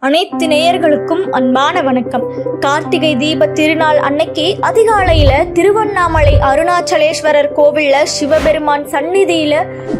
அனைத்து நேயர்களுக்கும் அன்பான வணக்கம். கார்த்திகை தீப திருநாள் அன்னைக்கு அதிகாலையில திருவண்ணாமலை அருணாச்சலேஸ்வரர் கோவில்ல சிவபெருமான் சந்நிதியில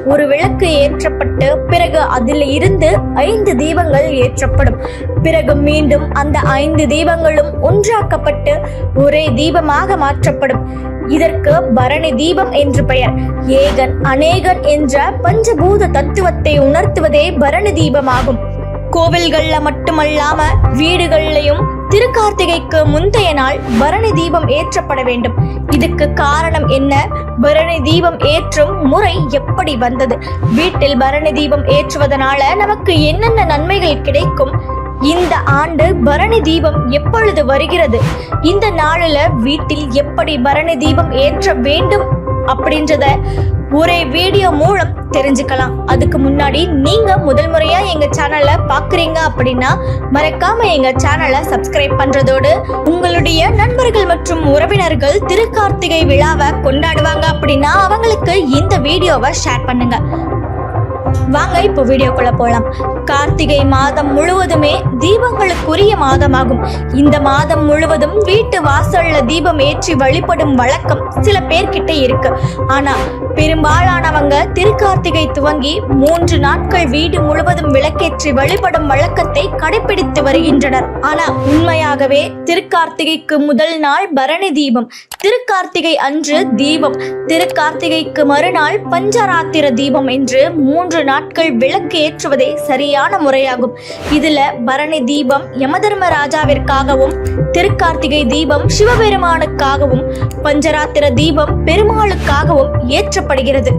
ஒரு விளக்கு ஏற்றப்பட்டு பிறகு அதில் இருந்து ஐந்து தீபங்கள் ஏற்றப்படும். பிறகு மீண்டும் அந்த ஐந்து தீபங்களும் ஒன்றாக்கப்பட்டு ஒரே தீபமாக மாற்றப்படும். இதற்கு பரணி தீபம் என்று பெயர். ஏகன் அநேகன் என்ற பஞ்சபூத தத்துவத்தை உணர்த்துவதே பரணி தீபமாகும். கோவில்கள்ல மட்டுமல்லாம வீடுகள்லயும் திருக்கார்த்திகைக்கு முந்தைய நாள் பரணி தீபம் ஏற்றப்பட வேண்டும். இதுக்கு காரணம் என்ன? பரணி தீபம் ஏற்றும் முறை எப்படி வந்தது? வீட்டில் பரணி தீபம் ஏற்றுவதனால நமக்கு என்னென்ன நன்மைகள் கிடைக்கும்? இந்த ஆண்டு பரணி தீபம் எப்பொழுது வருகிறது? இந்த நாளில் வீட்டில் எப்படி பரணி தீபம் ஏற்ற வேண்டும் அப்படின்றத ஒரே வீடியோ மூலம் தெரிஞ்சுக்கலாம். அதுக்கு முன்னாடி நீங்க முதல் முறையா எங்க சேனலை பாக்குறீங்க அப்படின்னா மறக்காம எங்க சேனலை சப்ஸ்கிரைப் பண்றதோடு உங்களுடைய நண்பர்கள் மற்றும் உறவினர்கள் திருக்கார்த்திகை விழாவை கொண்டாடுவாங்க அப்படின்னா அவங்களுக்கு இந்த வீடியோவை ஷேர் பண்ணுங்க. வாங்க இப்போ வீடியோக்குள்ள போலாம். கார்த்திகை மாதம் முழுவதுமே தீபங்களுக்குரிய மாதமாகும். இந்த மாதம் முழுவதும் வீட்டு வாசல்ல தீபம் ஏற்றி வழிபடும் வழக்கம் சில பேர்கிட்ட இருக்கு. ஆனா பெரும்பாலானவங்க திருக்கார்த்திகை துவங்கி மூன்று நாட்கள் வீடு முழுவதும் விளக்கேற்றி வழிபடும் வழக்கத்தை கடைபிடித்து வருகின்றனர். ஆனா உண்மையாகவே திருக்கார்த்திகைக்கு முதல் நாள் பரணி தீபம். திருக்கார்த்திகை அன்று தீபம். திருக்கார்த்திகைக்கு மறுநாள் பஞ்சராத்திர தீபம் என்று மூன்று நாள் நாட்கள் விளக்கு ஏற்றுவதே சரியான முறையாகும். இதுல பரணி தீபம் யமதர்ம ராஜாவிற்காகவும் திருக்கார்த்திகை தீபம் சிவபெருமானுக்காகவும் பஞ்சராத்திர தீபம் பெருமாளுக்காகவும் ஏற்றப்படுகிறது.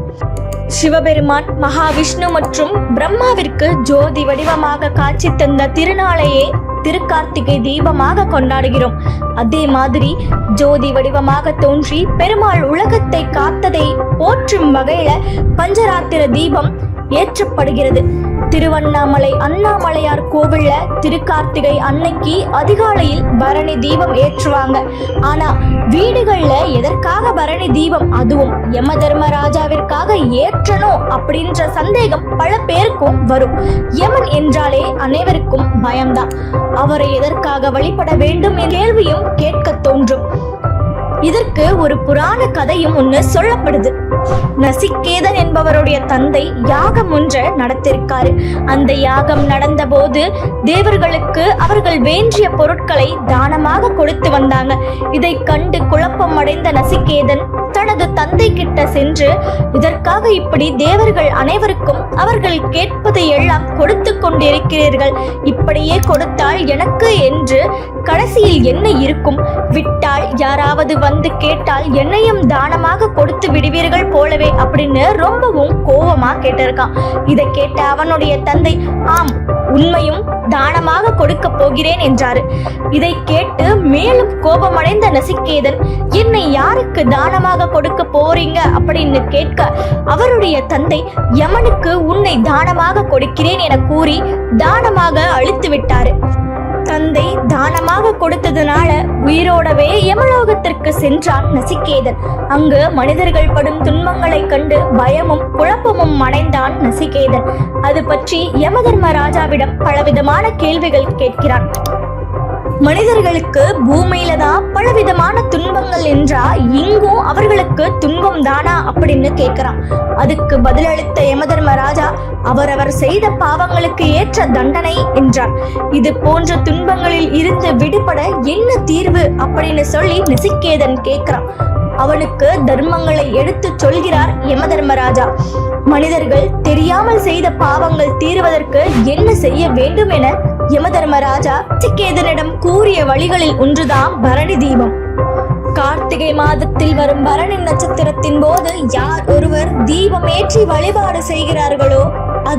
சிவபெருமான் மகாவிஷ்ணு மற்றும் பிரம்மாவிற்கு ஜோதி வடிவமாக காட்சி தந்த திருநாளையே திருக்கார்த்திகை தீபமாக கொண்டாடுகிறோம். அதே மாதிரி ஜோதி வடிவமாக தோன்றி பெருமாள் உலகத்தை காத்ததை போற்றும் வகையில பஞ்சராத்திர தீபம் ஏற்றப்படுகிறது. திருவண்ணாமலை அண்ணாமலையார் கோவில்ல திருக்கார்த்திகை அன்னைக்கு அதிகாலையில் பரணி தீபம் ஏற்றுவாங்க. ஆனா வீடுகள்ல எதற்காக பரணி தீபம் அதுவும் யம தர்மராஜாவிற்காக ஏற்றணும் அப்படின்ற சந்தேகம் பல பேருக்கும் வரும். யமன் என்றாலே அனைவருக்கும் பயம்தான். அவரை எதற்காக வழிபட வேண்டும் என்ற கேள்வியும் கேட்க தோன்றும். இதற்கு ஒரு புராண கதையும் ஒன்று சொல்லப்படுது. நசிகேதன் என்பவருடைய தந்தை யாகம் ஒன்றை நடத்திருக்காரு. அந்த யாகம் நடந்த போது தேவர்களுக்கு அவர்கள் வேண்டிய பொருட்களை தானமாக கொடுத்து வந்தாங்க. இதை கண்டு குழப்பம் அடைந்த நசிகேதன் தனது தந்தை கிட்ட சென்று இதற்காக இப்படி தேவர்கள் அனைவருக்கும் அவர்கள் கேட்பதை எல்லாம் கொடுத்து கொண்டிருக்கிறீர்கள். இப்படியே கொடுத்தால் எனக்கு என்று கடைசியில் என்ன இருக்கும்? விட்டால் யாராவது வந்து கேட்டால் என்னையும் தானமாக கொடுத்து விடுவீர்கள் போலவே அப்படின்னு ரொம்பவும் கோபமா கேட்டிருக்கான். இதை கேட்ட அவனுடைய தந்தை ஆம் உண்மையும் தானமாக கொடுக்க போகிறேன் என்றாரு. இதை கேட்டு மேலும் கோபமடைந்த நசிகேதன் என்னை யாருக்கு தானமாக கொடுக்க போ போறீங்க அப்படின்னு கேட்க அவருடைய தந்தை யமனுக்கு உன்னை தானமாக கொடுக்கிறேன் என கூறி தானமாக அழித்து விட்டாரு. தந்தை தானமாக கொடுத்ததுனால உயிரோடவே யமலோகத்திற்கு சென்றான் நசிகேதன். அங்கு மனிதர்கள் படும் துன்பங்களைக் கண்டு பயமும் குழப்பமும் அடைந்தான் நசிகேதன். அது பற்றி யமதர்ம ராஜாவிடம் பலவிதமான கேள்விகள் கேட்கிறான். மனிதர்களுக்கு பூமியில தான் பலவிதமான துன்பங்கள் என்றா இங்கும் அவர்களுக்கு துன்பம் தானா அப்படின்னு கேட்கிறான். அதுக்கு பதிலளித்த யமதர்ம ராஜா அவரவர் செய்த பாவங்களுக்கு ஏற்ற தண்டனை என்றார். இது போன்ற துன்பங்களில் இருந்து விடுபட என்ன தீர்வு அப்படின்னு சொல்லி நசிகேதன் கேட்கிறான். அவனுக்கு தர்மங்களை எடுத்துச் சொல்கிறார் யமதர்மராஜா. மனிதர்கள் தெரியாமல் செய்த பாவங்கள் தீருவதற்கு என்ன செய்ய வேண்டும் என யமதர்மராஜா சிக்கேதனிடம் கூறிய வழிகளில் ஒன்றுதான் பரணி தீபம். கார்த்திகை மாதத்தில் வரும் பரணி நட்சத்திரத்தின் போது யார் ஒருவர் தீபம் ஏற்றி வழிபாடு செய்கிறார்களோ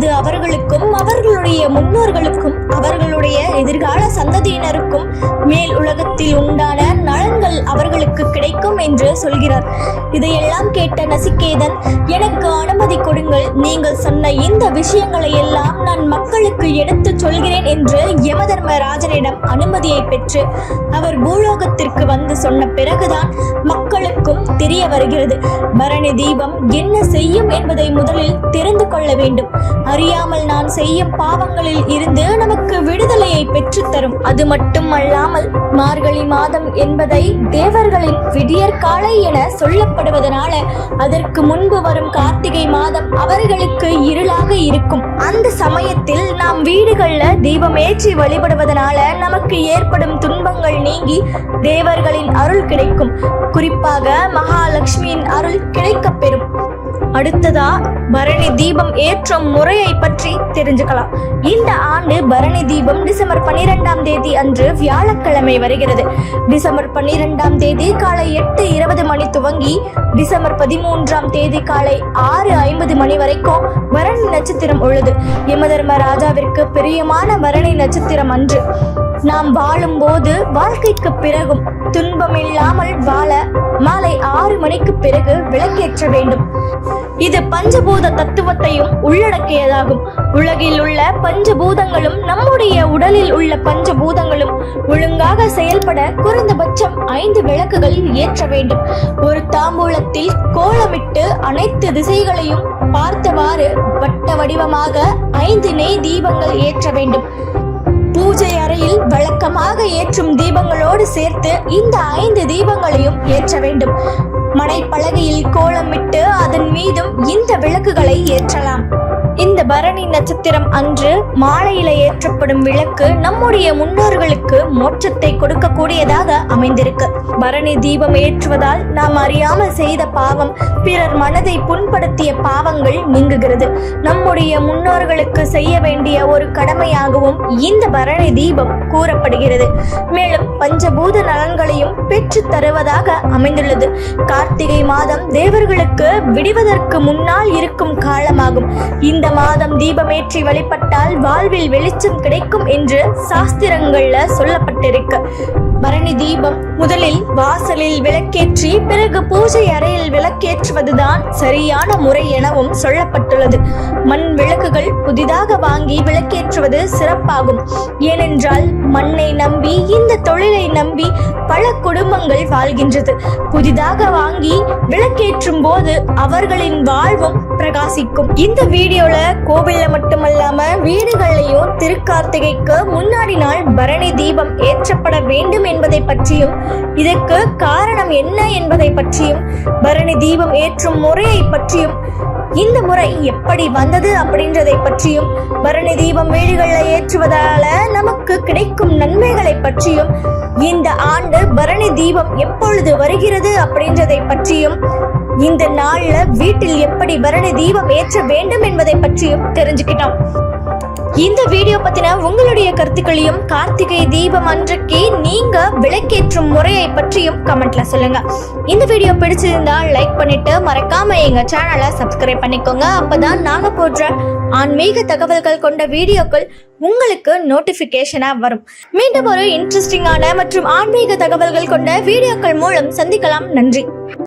அது அவர்களுக்கும் அவர்களுடைய முன்னோர்களுக்கும் அவர்களுடைய எதிர்கால சந்ததியினருக்கும் மேல் உலகத்தில் உண்டான நலன்கள் அவர்களுக்கு கிடைக்கும் என்று சொல்கிறார். இதையெல்லாம் கேட்ட நசிகேதன் எனக்கு அனுமதி கொடுங்கள். நீங்கள் சொன்ன இந்த விஷயங்களை எல்லாம் நான் மக்களுக்கு எடுத்துச் சொல்கிறேன் என்று யமதர்ம ராஜனிடம் அனுமதியை பெற்று அவர் பூலோகத்திற்கு வந்து சொன்ன பிறகுதான் மக்களுக்கும் தெரிய வருகிறது. பரணி தீபம் என்ன செய்யும் என்பதை முதலில் தெரிந்து கொள்ள வேண்டும். அறியாமல் நான் செய்யும் பாவங்களில் இருந்து நமக்கு விடுதலையை பெற்றுத்தரும். அது மட்டுமல்லாமல் மார்கழி மாதம் என்பதை தேவர்களின் விடியற்காலை என சொல்லப்படுவதனால அதற்கு முன்பு வரும் கார்த்திகை மாதம் அவர்களுக்கு இருளாக இருக்கும். அந்த சமயத்தில் நாம் வீடுகள்ல தீபம் ஏற்றி வழிபடுவதனால நமக்கு ஏற்படும் துன்பங்கள் நீங்கி தேவர்களின் அருள் கிடைக்கும். குறிப்பாக மகாலட்சுமியின் அருள் கிடைக்கப் பெறும் அடுத்ததா பரணி தீபம் ஏற்றும் முறையை பற்றி தெரிஞ்சுக்கலாம். இந்த ஆண்டு பரணி தீபம் டிசம்பர் பன்னிரெண்டாம் தேதி அன்று வியாழக்கிழமை வருகிறது. டிசம்பர் பன்னிரெண்டாம் தேதி காலை எட்டு இருபது மணி துவங்கி டிசம்பர் பதிமூன்றாம் தேதி காலை ஆறு ஐம்பது மணி வரைக்கும் பரணி நட்சத்திரம் உள்ளது. யமதர்ம ராஜாவிற்கு பிரியமான பரணி நட்சத்திரம் அன்று. நாம் வாழும்போது வாழ்க்கைக்கு பிறகும் துன்பம் இல்லாமல் வாழ மாலை ஆறு மணிக்கு பிறகு விளக்கேற்ற வேண்டும். இது பஞ்சபூத தத்துவத்தையும் உள்ளடக்கியதாகும். உலகில் உள்ள பஞ்சபூதங்களும் நம்முடைய உடலில் உள்ள பஞ்சபூதங்களும் ஒழுங்காக செயல்பட குறைந்தபட்சம் ஐந்து விளக்குகள் ஏற்ற வேண்டும். ஒரு தாம்பூலத்தில் கோலமிட்டு அனைத்து திசைகளையும் பார்த்தவாறு வட்ட வடிவமாக ஐந்து நெய் தீபங்கள் ஏற்ற வேண்டும். பூஜை அறையில் வழக்கமாக ஏற்றும் தீபங்களோடு சேர்த்து இந்த ஐந்து தீபங்களையும் ஏற்ற வேண்டும். மனைப்பலகையில் கோலமிட்டு அதன் மீதும் இந்த விளக்குகளை ஏற்றலாம். இந்த பரணி நட்சத்திரம் அன்று மாலையில ஏற்றப்படும் விளக்கு நம்முடைய முன்னோர்களுக்கு மோட்சத்தை கொடுக்கக்கூடியதாக அமைந்திருக்கு. பரணி தீபம் ஏற்றுவதால் நாம் அறியாமல் செய்த பாவம் பிறர் மனதை புண்படுத்திய பாவங்கள் நீங்குகிறது. நம்முடைய முன்னோர்களுக்கு செய்ய வேண்டிய ஒரு கடமையாகவும் இந்த பரணி தீபம் கூறப்படுகிறது. மேலும் பஞ்சபூத நலன்களையும் பெற்று தருவதாக அமைந்துள்ளது. கார்த்திகை மாதம் தேவர்களுக்கு விடுவதற்கு முன்னால் இருக்கும் காலமாகும். இந்த மாதம் தீபமேற்றி வழிபட்டால் வாழ்வில் வெளிச்சம் கிடைக்கும் என்று சாஸ்திரங்கள்ல சொல்லப்பட்டிருக்கு. பரணி தீபம் முதலில் வாசலில் விளக்கேற்றி பிறகு பூஜை அறையில் விளக்கேற்றுவதுதான் சரியான முறை எனவும் சொல்லப்பட்டுள்ளது. மண் விளக்குகள் புதிதாக வாங்கி விளக்கேற்றுவது சிறப்பாகும். ஏனென்றால் மண்ணை நம்பி இந்த தொழிலை நம்பி பல குடும்பங்கள் வாழ்கின்றது. புதிதாக வாங்கி விளக்கேற்றும் போது அவர்களின் வாழ்வும் பிரகாசிக்கும். இந்த வீடியோ போல கோவில்ல மட்டுமல்லாம வீடுகள்லயும் திருக்கார்த்திகைக்கு முன்னாடி நாள் பரணி தீபம் ஏற்றப்பட வேண்டும் என்பதை பற்றியும் இதற்கு காரணம் என்ன என்பதை பற்றியும் பரணி தீபம் ஏற்றும் முறையை பற்றியும் இந்த முறை எப்படி வந்தது அப்படின்றதை பற்றியும் பரணி தீபம் வீடுகளில் ஏற்றுவதால நமக்கு கிடைக்கும் நன்மைகளை பற்றியும் இந்த ஆண்டு பரணி தீபம் எப்பொழுது வருகிறது அப்படின்றதை பற்றியும் இந்த நாள்ல வீட்டில் எப்படி பரணி தீபம் ஏற்ற வேண்டும் என்பதை பற்றியும் தெரிஞ்சுக்கிட்டோம். இந்த வீடியோ பத்தின உங்களுடைய கருத்துக்களையும் கார்த்திகை தீபம் அன்றைக்கு நீங்க விளக்கேற்றும் முறையை பற்றியும் கமெண்ட்ல சொல்லுங்க. இந்த வீடியோ பிடிச்சிருந்தா லைக் பண்ணிட்டு மறக்காம எங்க சேனலை சப்ஸ்கிரைப் பண்ணிக்கோங்க. அப்பதான் நாங்க போடுற ஆன்மீக தகவல்கள் கொண்ட வீடியோக்கள் உங்களுக்கு நோட்டிபிகேஷனா வரும். மீண்டும் ஒரு இன்ட்ரெஸ்டிங்கான மற்றும் ஆன்மீக தகவல்கள் கொண்ட வீடியோக்கள் மூலம் சந்திக்கலாம். நன்றி.